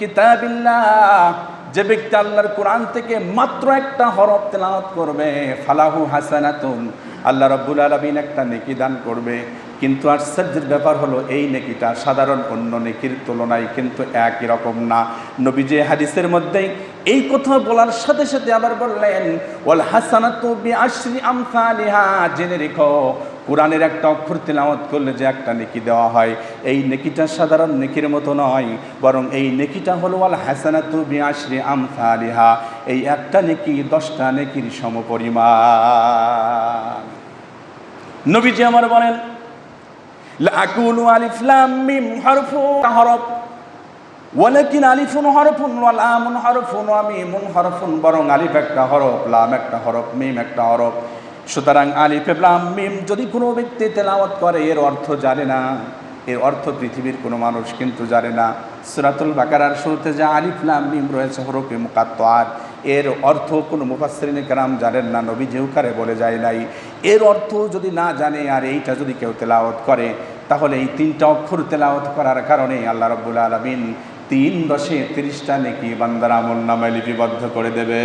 কিতাবিল্লাহ, যে ব্যক্তি আল্লাহর কোরআন থেকে মাত্র একটা হরফ তেলাওয়াত করবে, ফালাহু হাসানাতুন, আল্লাহ রাব্বুল আলামিন একটা নেকি দান করবে। কিন্তু আর আশ্চর্যের ব্যাপার হলো, এই নেকিটা সাধারণ অন্য নেকির তুলনায় কিন্তু একই রকম না। নবী যে হাদিসের মধ্যেই এই কথা বলার সাথে সাথে আবার বললেন, ওয়াল হাসানাতু বিআশরি আমসালিহা। জেনে রেখো, কোরআনের একটা অক্ষর তেলাওয়াত করলে যে একটা নেকি দেওয়া হয়, এই নেকিটা সাধারণ নেকির মতো নয়, বরং এই নেকিটা হলো আল হাসানাতু বিআশরি আমসালিহা। এই একটা নেকি দশটা নেকির সমপরিমাণ। নবীজি আমার বলেন লাকুলু আলিফ লাম মিম হরফু হরফ ওয়ালাকিন আলিফুন হরফুন ওয়া লামুন হরফুন ওয়া মিমুন হরফুন, বরং আলিফ একটা হরফ, লাম একটা হরফ, মিম একটা হরফ। সুতরাং আলিফ লাম, মিম যদি কোনো ব্যক্তি তেলাওয়াত করে, এর অর্থ জানে না। এর অর্থ পৃথিবীর কোনো মানুষ কিন্তু জানে না। সুরাতুল বাকারার শুরুতে যে আলিফ, লাম, মিম রয়েছে হরফে মুকাত্তার এর অর্থ কোনো মুফাসসিরিন কেরাম জানেন না, নবী জেউকারে বলে যায় নাই। এর অর্থ যদি না জানে, আর এইটা যদি কেউ তেলাওয়াত করে, তাহলে এই তিনটা অক্ষর তেলাওয়াত করার কারণে আল্লাহ রব্বুল আলমিন তিন দশে তিরিশটা নেকি বান্দার আমল নামায় লিপিবদ্ধ করে দেবে।